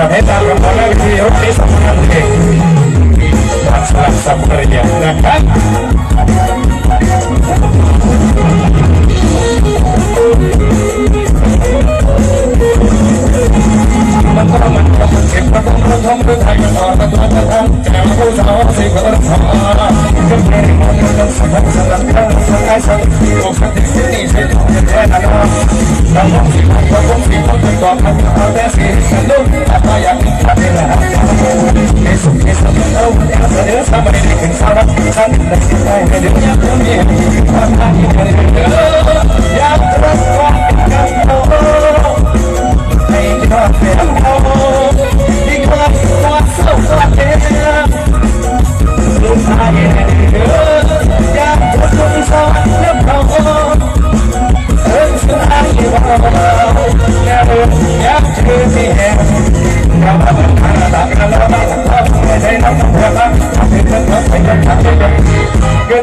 planeta Ramona Vidrio es amante. Пошла собрание на Thank you. Yeah, that's right.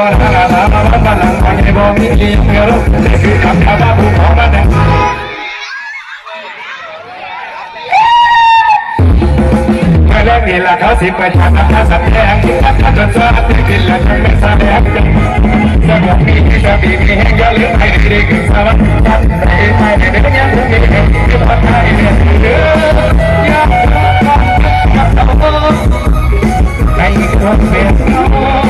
วันหาลาบันบันหลังบังในบ่มีเลี้ยงเงานี่คือคำท้าบ้าผู้ของบ้านแดงเรื่องนี้ละเขาสิไปทำท่าสัตว์แดงท่าจนสะอาดที่ละจังไม่สะแดงสมองมีที่จะมีมีแห้งยาเลือดให้ดีกินสารพัดไปไปในเรื่องนี้มีเรื่องพัฒนาอีกเรื่องเดือดยาก Thank you.